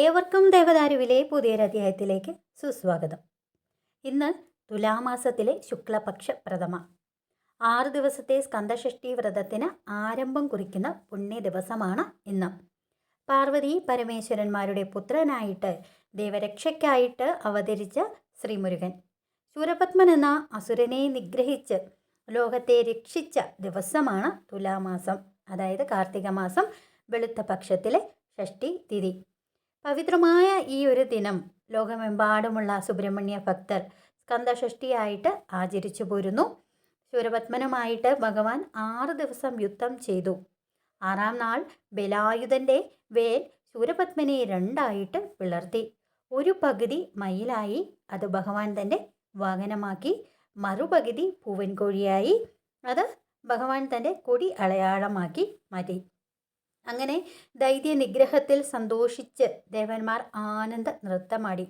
ഏവർക്കും ദേവദാരുവിലെ പുതിയൊരധ്യായത്തിലേക്ക് സുസ്വാഗതം. ഇന്ന് തുലാമാസത്തിലെ ശുക്ലപക്ഷ പ്രഥമ ആറ് ദിവസത്തെ സ്കന്ദഷഷ്ടി വ്രതത്തിന് ആരംഭം കുറിക്കുന്ന പുണ്യ ദിവസമാണ് ഇന്ന്. പാർവതി പരമേശ്വരന്മാരുടെ പുത്രനായിട്ട് ദേവരക്ഷയ്ക്കായിട്ട് അവതരിച്ച ശ്രീമുരുകൻ. ശൂരപത്മൻ എന്ന അസുരനെ നിഗ്രഹിച്ച് ലോകത്തെ രക്ഷിച്ച ദിവസമാണ് തുലാമാസം. അതായത് കാർത്തിക മാസം വെളുത്ത പക്ഷത്തിലെ ഷഷ്ടി തിഥി. പവിത്രമായ ഈ ഒരു ദിനം ലോകമെമ്പാടുമുള്ള സുബ്രഹ്മണ്യ ഭക്തർ സ്കന്ദഷഷ്ടിയായിട്ട് ആചരിച്ചു പോരുന്നു. ശൂരപത്മനുമായിട്ട് ഭഗവാൻ ആറ് ദിവസം യുദ്ധം ചെയ്തു. ആറാം നാൾ ബലായുധന്റെ വേൽ ശൂരപത്മനെ രണ്ടായിട്ട് പിളർത്തി. ഒരു പകുതി മയിലായി അത് ഭഗവാൻ തന്റെ വാഹനമാക്കി. മറുപകുതി പൂവൻകോഴിയായി അത് ഭഗവാൻ തന്റെ കൊടി അടയാളമാക്കി മാറ്റി. അങ്ങനെ ദൈത്യ നിഗ്രഹത്തിൽ സന്തോഷിച്ച് ദേവന്മാർ ആനന്ദ നൃത്തമാടി.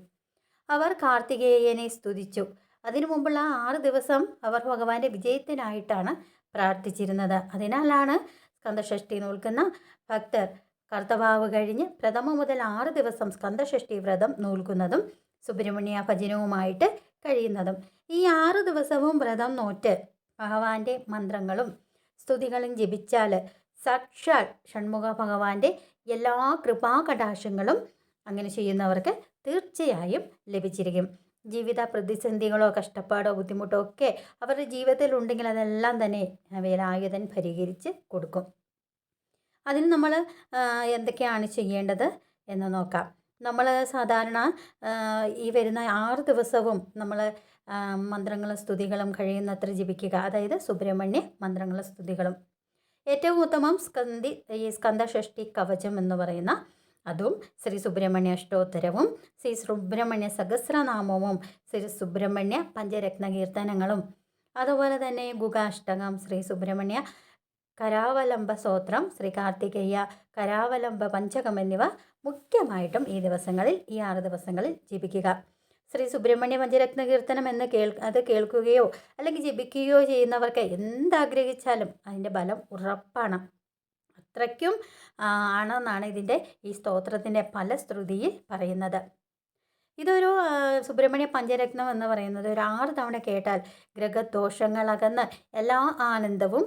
അവർ കാർത്തികേയനെ സ്തുതിച്ചു. അതിനു മുമ്പുള്ള ആറ് ദിവസം അവർ ഭഗവാന്റെ വിജയത്തിനായിട്ടാണ് പ്രാർത്ഥിച്ചിരുന്നത്. അതിനാലാണ് സ്കന്ദഷഷ്ടി നൂൽക്കുന്ന ഭക്തർ കർത്തവാവ് കഴിഞ്ഞ് പ്രഥമ മുതൽ ആറ് ദിവസം സ്കന്ദഷഷ്ടി വ്രതം നൂൽക്കുന്നതും സുബ്രഹ്മണ്യ ഭജനവുമായിട്ട് കഴിയുന്നതും. ഈ ആറ് ദിവസവും വ്രതം നോറ്റ് ഭഗവാന്റെ മന്ത്രങ്ങളും സ്തുതികളും ജപിച്ചാൽ സാക്ഷാൽ ഷൺമുഖ ഭഗവാന്റെ എല്ലാ കൃപാകടാശങ്ങളും അങ്ങനെ ചെയ്യുന്നവർക്ക് തീർച്ചയായും ലഭിച്ചിരിക്കും. ജീവിത പ്രതിസന്ധികളോ കഷ്ടപ്പാടോ ബുദ്ധിമുട്ടോ ഒക്കെ അവരുടെ ജീവിതത്തിൽ ഉണ്ടെങ്കിൽ അതെല്ലാം തന്നെ വേലായുധൻ പരിഹരിച്ച് കൊടുക്കും. അതിന് നമ്മൾ എന്തൊക്കെയാണ് ചെയ്യേണ്ടത് എന്ന് നോക്കാം. നമ്മൾ സാധാരണ ഈ വരുന്ന ആറ് ദിവസവും നമ്മൾ മന്ത്രങ്ങളും സ്തുതികളും കഴിയുന്നത്ര ജപിക്കുക. അതായത് സുബ്രഹ്മണ്യ മന്ത്രങ്ങളും സ്തുതികളും. ഏറ്റവും ഉത്തമം സ്കന്ധി ഈ സ്കന്ധഷഷ്ടി കവചം എന്ന് പറയുന്ന അതും ശ്രീ സുബ്രഹ്മണ്യ അഷ്ടോത്തരവും ശ്രീ സുബ്രഹ്മണ്യ സഹസ്രനാമവും ശ്രീ സുബ്രഹ്മണ്യ പഞ്ചരത്ന കീർത്തനങ്ങളും. അതുപോലെ തന്നെ ഗുഗാഷ്ടകം ശ്രീ സുബ്രഹ്മണ്യ കരാവലംബ സ്തോത്രം ശ്രീ കാർത്തികേയ കരാവലംബ പഞ്ചകം എന്നിവ മുഖ്യമായിട്ടും ഈ ദിവസങ്ങളിൽ ഈ ആറ് ദിവസങ്ങളിൽ ജപിക്കുക ശ്രീ സുബ്രഹ്മണ്യ പഞ്ചരത്ന കീർത്തനം എന്ന് കേൾ അത് കേൾക്കുകയോ അല്ലെങ്കിൽ ജപിക്കുകയോ ചെയ്യുന്നവർക്ക് എന്താഗ്രഹിച്ചാലും അതിന്റെ ബലം ഉറപ്പാണ്. അത്രയ്ക്കും ആണെന്നാണ് ഇതിന്റെ ഈ സ്തോത്രത്തിന്റെ ഫലശ്രുതിയിൽ പറയുന്നത്. ഇതൊരു സുബ്രഹ്മണ്യ പഞ്ചരത്നം എന്ന് പറയുന്നത് ഒരു ആറ് തവണ കേട്ടാൽ ഗ്രഹദോഷങ്ങൾ അകന്ന് എല്ലാ ആനന്ദവും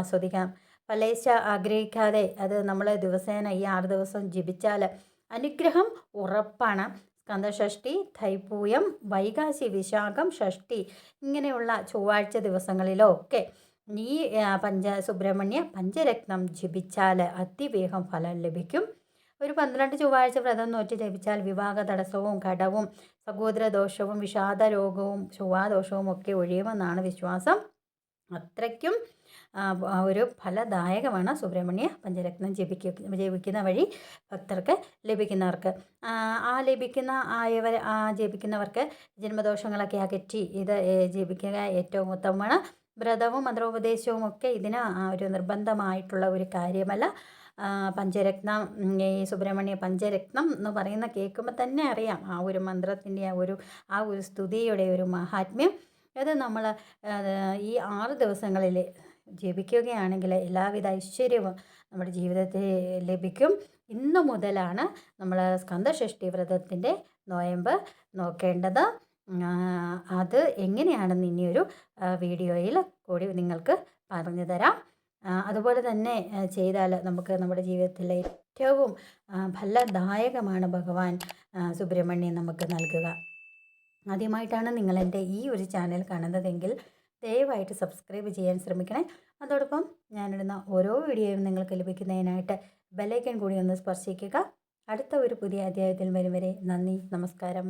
ആസ്വദിക്കാം. പലേശ ആഗ്രഹിക്കാതെ അത് നമ്മൾ ദിവസേന ഈ ആറ് ദിവസം ജപിച്ചാൽ അനുഗ്രഹം ഉറപ്പാണ്. സ്കന്ദഷഷ്ടി തൈപ്പൂയം വൈകാശി വിശാഖം ഷഷ്ടി ഇങ്ങനെയുള്ള ചൊവ്വാഴ്ച ദിവസങ്ങളിലോ ഒക്കെ ഈ പഞ്ച സുബ്രഹ്മണ്യ പഞ്ചരത്നം ജപിച്ചാൽ അതിവേഗം ഫലം ലഭിക്കും. ഒരു പന്ത്രണ്ട് ചൊവ്വാഴ്ച വ്രതം നോറ്റ് ജപിച്ചാൽ വിവാഹ തടസ്സവും കടവും സഹോദരദോഷവും വിഷാദ രോഗവും ചൊവ്വാദോഷവും ഒക്കെ ഒഴിയുമെന്നാണ് വിശ്വാസം. അത്രയ്ക്കും ഒരു ഫലദായകമാണ് സുബ്രഹ്മണ്യ പഞ്ചരത്നം ജപിക്കുക ജപിക്കുന്ന വഴി ഭക്തർക്ക് ലഭിക്കുന്നവർക്ക്. ആ ലഭിക്കുന്ന ആയവർ ആ ജപിക്കുന്നവർക്ക് ജന്മദോഷങ്ങളൊക്കെ അകറ്റി ഇത് ജപിക്കുക ഏറ്റവും ഉത്തമമാണ്. വ്രതവും മന്ത്രോപദേശവും ഒക്കെ ഇതിന് ഒരു നിർബന്ധമായിട്ടുള്ള ഒരു കാര്യമല്ല. പഞ്ചരത്നം ഈ സുബ്രഹ്മണ്യ പഞ്ചരത്നം എന്ന് പറയുന്ന കേൾക്കുമ്പോൾ തന്നെ അറിയാം ആ ഒരു മന്ത്രത്തിന്റെ ആ ഒരു ആ ഒരു സ്തുതിയുടെ ഒരു മഹാത്മ്യം. അത് നമ്മൾ ഈ ആറ് ദിവസങ്ങളിൽ ജപിക്കുകയാണെങ്കിൽ എല്ലാവിധ ഐശ്വര്യവും നമ്മുടെ ജീവിതത്തിൽ ലഭിക്കും. ഇന്നു മുതലാണ് നമ്മൾ സ്കന്ദഷഷ്ടി വ്രതത്തിന്റെ നോയമ്പ് നോക്കേണ്ടത്. അത് എങ്ങനെയാണെന്ന് ഇനിയൊരു വീഡിയോയിൽ കൂടി നിങ്ങൾക്ക് പറഞ്ഞു തരാം. അതുപോലെ തന്നെ ചെയ്താൽ നമുക്ക് നമ്മുടെ ജീവിതത്തിലെ ഏറ്റവും ഫലദായകമാണ് ഭഗവാൻ സുബ്രഹ്മണ്യൻ നമുക്ക് നൽകുക. ആദ്യമായിട്ടാണ് നിങ്ങൾ എന്റെ ഈ ഒരു ചാനൽ കാണുന്നതെങ്കിൽ ദയവായിട്ട് സബ്സ്ക്രൈബ് ചെയ്യാൻ ശ്രമിക്കണേ. അതോടൊപ്പം ഞാനിടുന്ന ഓരോ വീഡിയോയും നിങ്ങൾക്ക് ലഭിക്കുന്നതിനായിട്ട് ബെലൈക്കൻ കൂടി ഒന്ന് സ്പർശിക്കുക. അടുത്ത ഒരു പുതിയ അധ്യായത്തിൽ വരും വരെ നന്ദി നമസ്കാരം.